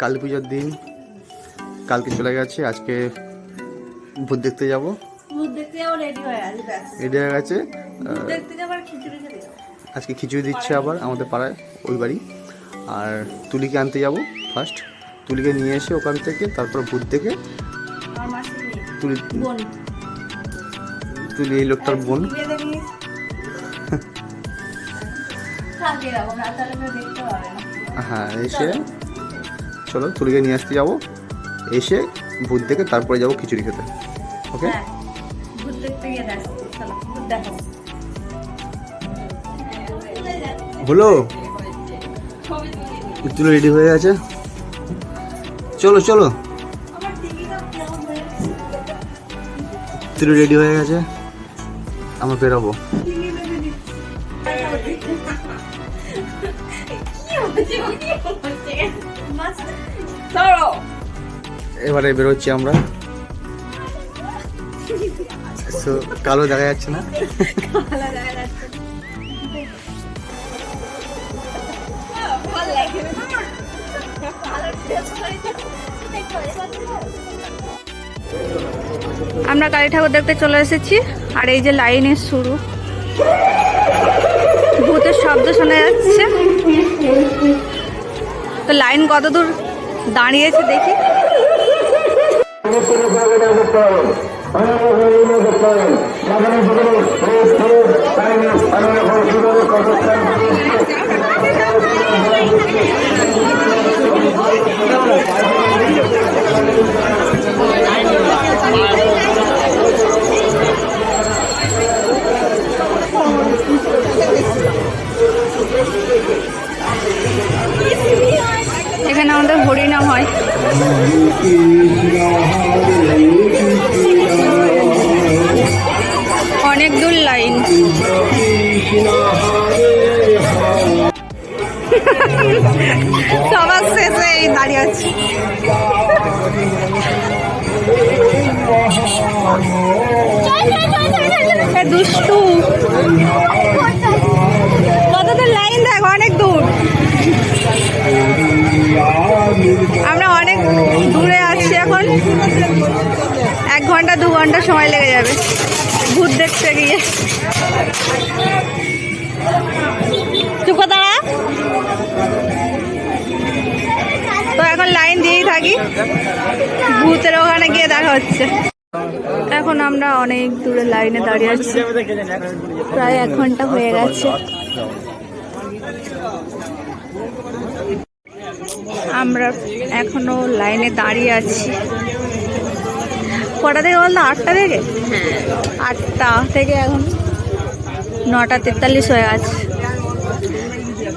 কালী পুজোর দিন কালকে চলে গেছে আজকে ভূত দেখতে যাব। ভূত দেখতে যাব রেডি হয়ে গেছে। আজকে খিচুড়ি দিচ্ছে আবার আমাদের পাড়ায় ওই বাড়ি। আর তুলিকে আনতে যাব ফার্স্ট তুলিকে নিয়ে এসে ওখান থেকে, তারপর ভূত মেয়ে তুলি তুলি এই লোকটার বোন। থাকে হ্যাঁ এসে চলো তুলিকে নিয়ে আসতে যাব। এসে ভূত দেখে তারপরে যাব খিচুড়ি খেতে। ওকে হ্যাঁ দেখো হলো তুলো রেডি হয়ে গেছে। চলো চলো। তুলো রেডি হয়ে গেছে। আমরা বেরোবো। এবারে বেরোচ্ছি আমরা। কালো দেখা যাচ্ছে না? ভালো দেখা যাচ্ছে আমরা কালী ঠাকুর দেখতে চলে এসেছি, আর এই যে লাইনের শুরু। ভূতের শব্দ শোনা যাচ্ছে। তো লাইন কত দূর দাঁড়িয়েছে দেখি। এখানে আমাদের হরিনাম হয়। অনেক দূর লাইন। সবার শেষে এই দাঁড়িয়ে আছে। দুষ্টু। কত দূর লাইন দেখ, অনেক দূর। আমরা অনেক দূরে আছি, এখন এক ঘণ্টা, দু ঘণ্টা সময় লেগে যাবে। ভূত দেখতে গিয়ে। থাকি। ভূতের ওখানে গিয়ে দেখা হচ্ছে। এখন আমরা অনেক দূরে লাইনে দাঁড়িয়ে আছি। প্রায় এক ঘণ্টা হয়ে গেছে। আমরা এখনও লাইনে দাঁড়িয়ে আছি। কটা থেকে বলতো? আটটা থেকে? আটটা থেকে এখন নটা তেতাল্লিশ হয়ে আছে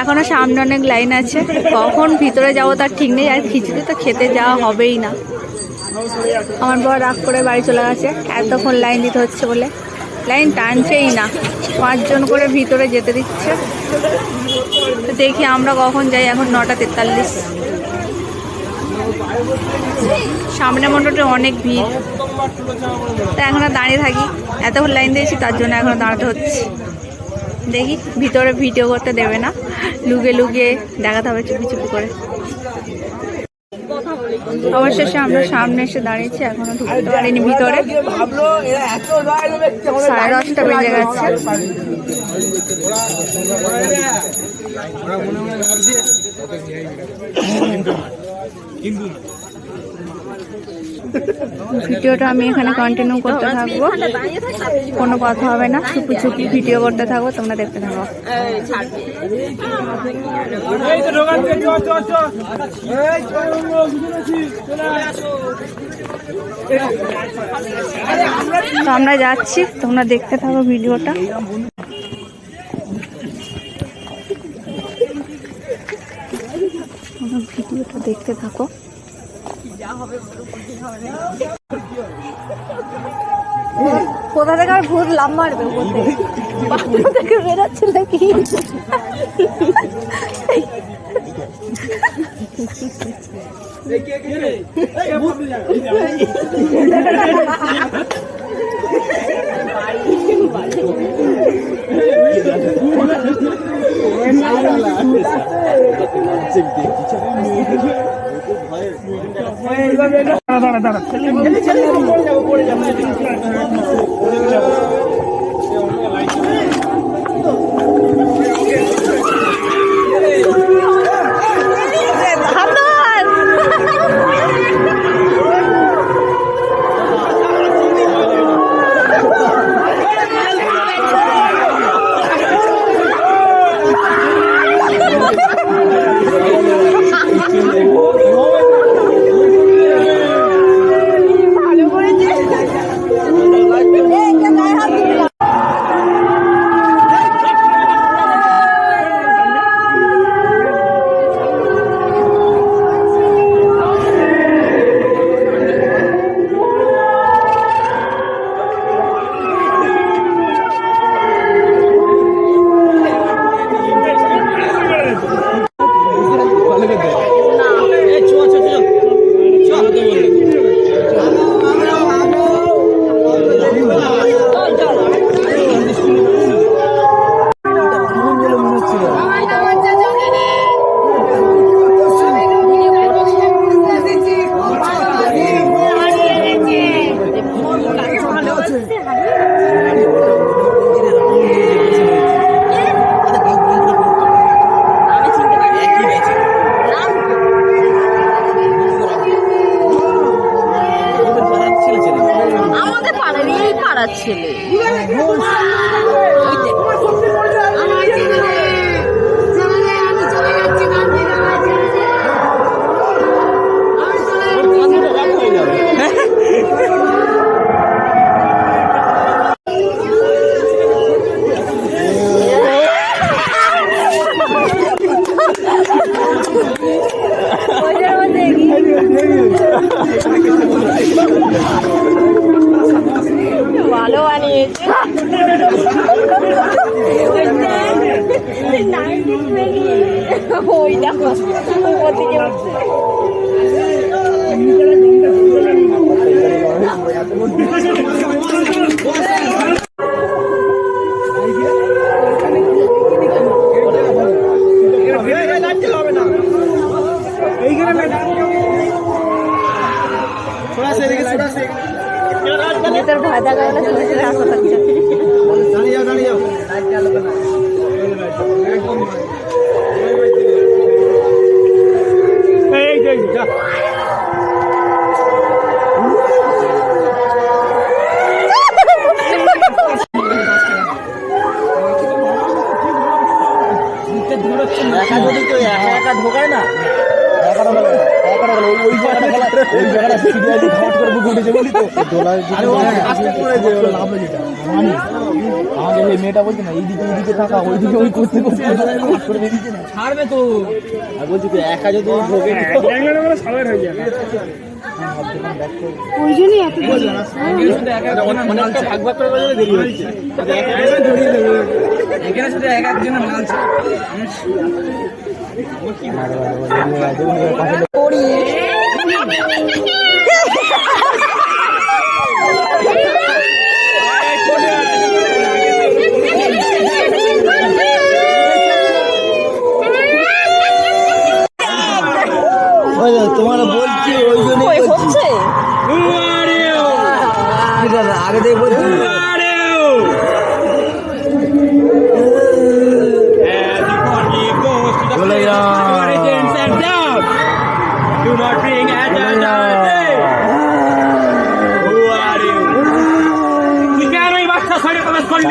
এখনও সামনে অনেক লাইন আছে। কখন ভিতরে যাব তার ঠিক নেই, আর খিচুড়ি তো খেতে যাওয়া হবেই না। আমার বর রাগ করে বাড়ি চলে গেছে। এতক্ষণ লাইন দিতে হচ্ছে বলে। লাইন টানছেই না। পাঁচজন করে ভিতরে যেতে দিচ্ছে। দেখি আমরা কখন যাই, এখন নটা তেতাল্লিশ। সামনে মোটামুটি অনেক ভিড়। তা এখন দাঁড়িয়ে থাকি। এতক্ষণ লাইন দিয়েছি, তার জন্য এখন দাঁড়াতে হচ্ছে। দেখি, ভিতরে ভিডিও করতে দেবে না। লুগে লুগে দেখাতে হবে, চুপি চুপি করে। অবশেষে আমরা সামনে এসে দাঁড়িয়েছি, এখনও ঢুকতে পারিনি ভিতরে। সাড়ে দশটা বেজে গেছে। ভিডিওটা আমি এখানে কন্টিনিউ করতে থাকব। কোনো কথা হবে না, চুপি চুপি ভিডিও করতে থাকব, তোমরা দেখতে থাকো। তো আমরা যাচ্ছি, তোমরা দেখতে থাকো ভিডিওটা। ভিডিওটা দেখতে থাকো। কোথা থেকে আর ভূত লাভ মারবে বাথরুম থেকে বেরোচ্ছে নাকি ダメだ。আমাদের একা আমাকে এই মেয়েটা বলছে না এইদিকে ওইদিকে থাকা ওইদিকে ওই করতে করতে ঘাট করে ছাড়বে তো আর বলছি তো একা যদি ঢোকে অনেকটা ভাগ ভাগ করে বলে দেরি হচ্ছে এখানে শুধু এক একজনের তোমার বলছি ওই জন্য হচ্ছে? আগে থেকে বলছি।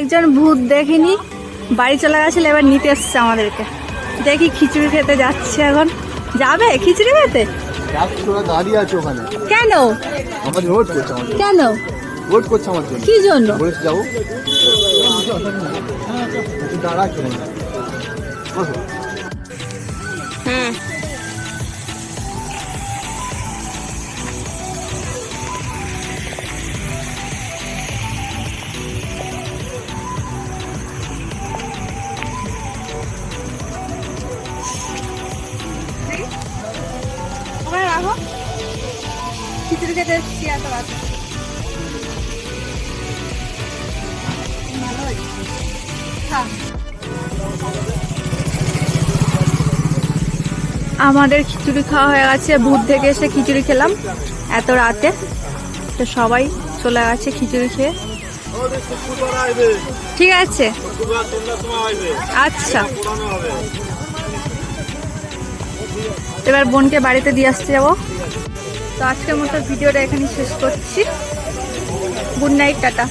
দুজন ভূত দেখিনি বাড়ি চলে গেছিল এবার নিতে এসছে আমাদেরকে। দেখি খিচুড়ি খেতে যাচ্ছে এখন। যাবে খিচুড়ি খেতে? দাঁড়িয়ে আছে ওখানে। কেন? কেন? রোড করছে আমার জন্য। কি জন্য? বলেছি যাব দাঁড়া হুম। এত আমাদের খিচুড়ি খাওয়া হয়ে গেছে ভূত থেকে এসে খিচুড়ি খেলাম এত রাতে। তো সবাই চলে গেছে খিচুড়ি খেয়ে। ঠিক আছে। আচ্ছা। এবার বোনকে বাড়িতে দিয়ে আসতে যাব। তো আজকের মতো ভিডিওটা এখানে শেষ করছি। Good night tata.